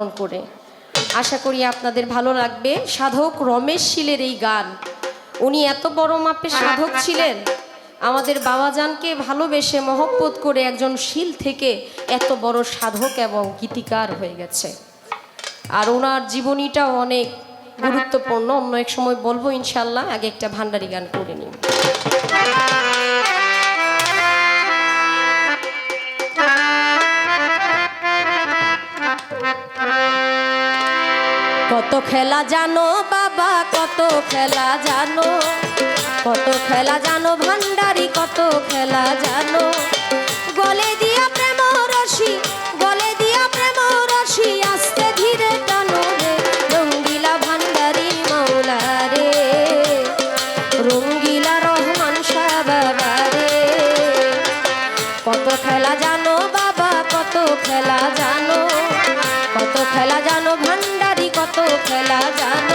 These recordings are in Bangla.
করে। আশা করি আপনাদের ভালো লাগবে। সাধক রমেশ শীলের এই গান। উনি এত বড় মাপের সাধক ছিলেন। আমাদের বাবাজানকে ভালোবেসে মহব্বত করে একজন শিল থেকে এত বড় সাধক এবং গীতিকার হয়ে গেছে। আর ওনার জীবনীটাও অনেক গুরুত্বপূর্ণ। অন্য এক সময় বলব ইনশাল্লাহ, আগে একটা ভান্ডারি গান করে নিন। কত খেলা জানো বাবা কত খেলা জানো? কত খেলা জানো ভান্ডারি কত খেলা জানো? কত খেলা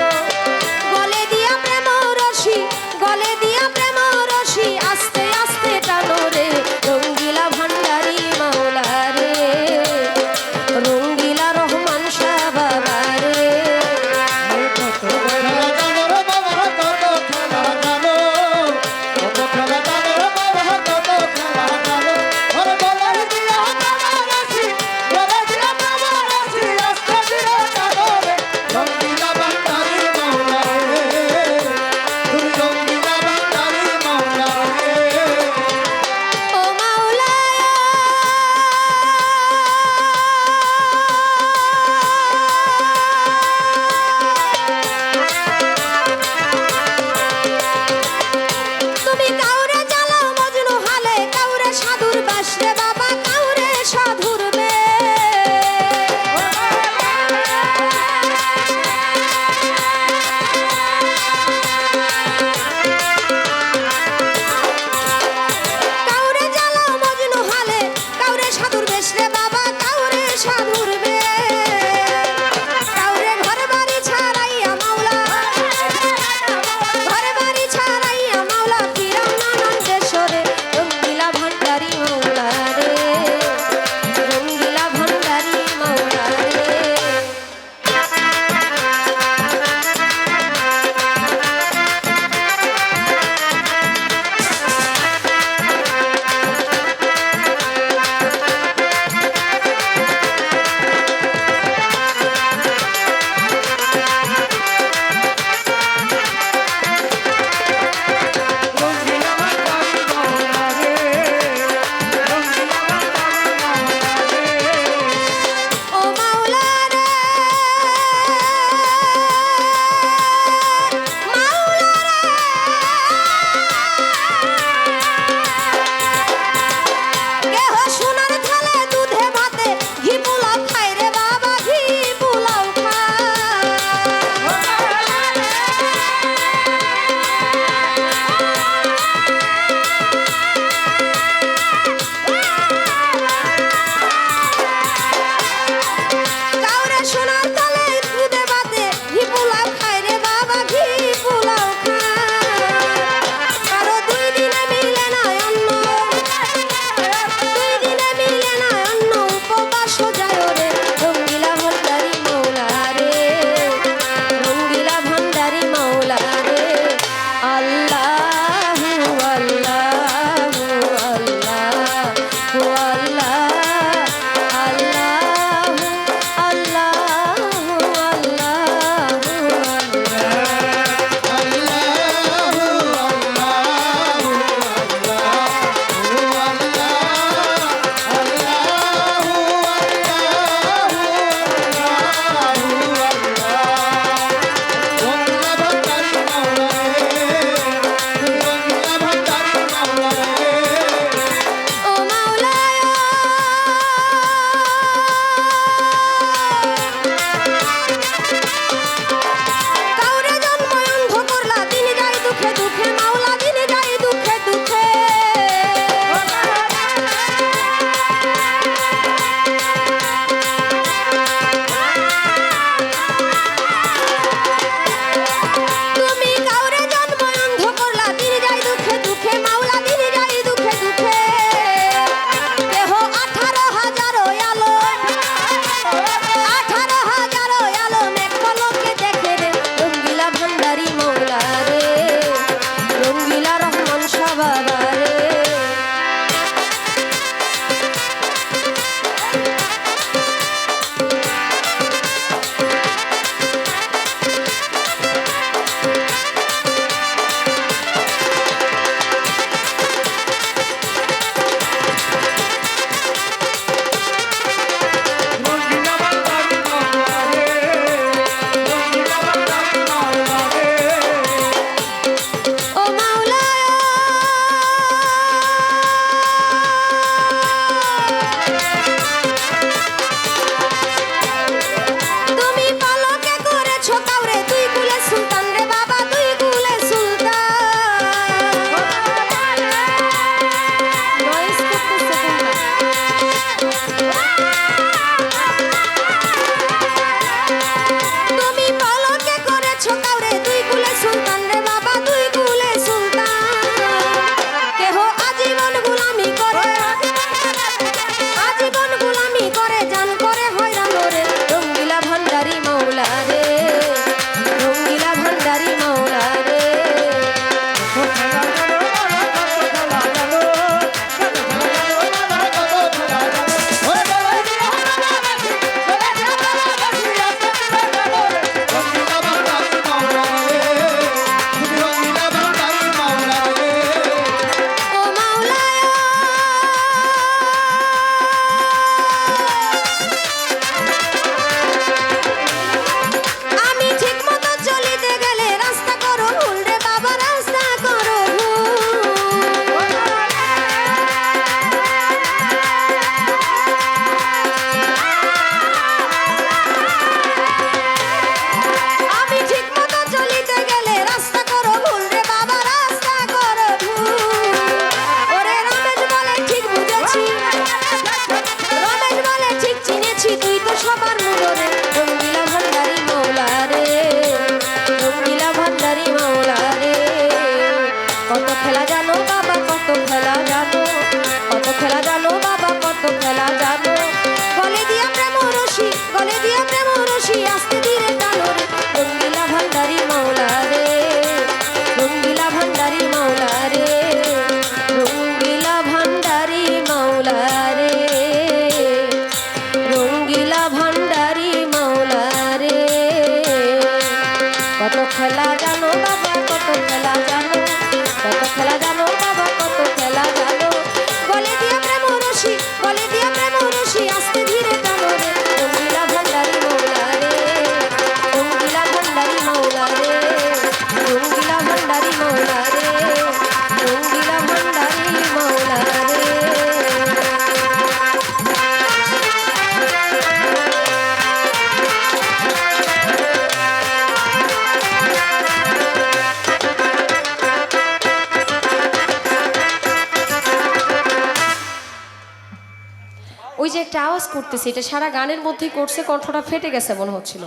একটা আওয়াজ করতেছে এটা সারা গানের মধ্যেই করছে কণ্ঠটা ফেটে গেছে মনে হচ্ছিল।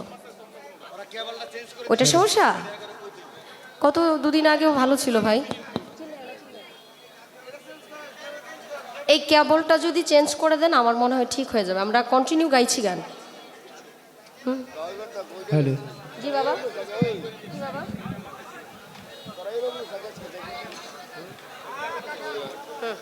ওটা সমস্যা? কত দুদিন আগেও ভালো ছিল ভাই। এই কেবলটা যদি চেঞ্জ করে দেন আমার মনে হয় ঠিক হয়ে যাবে। আমরা কন্টিনিউ গাইছি গান। হ্যালো। জি বাবা জি বাবা। হুম।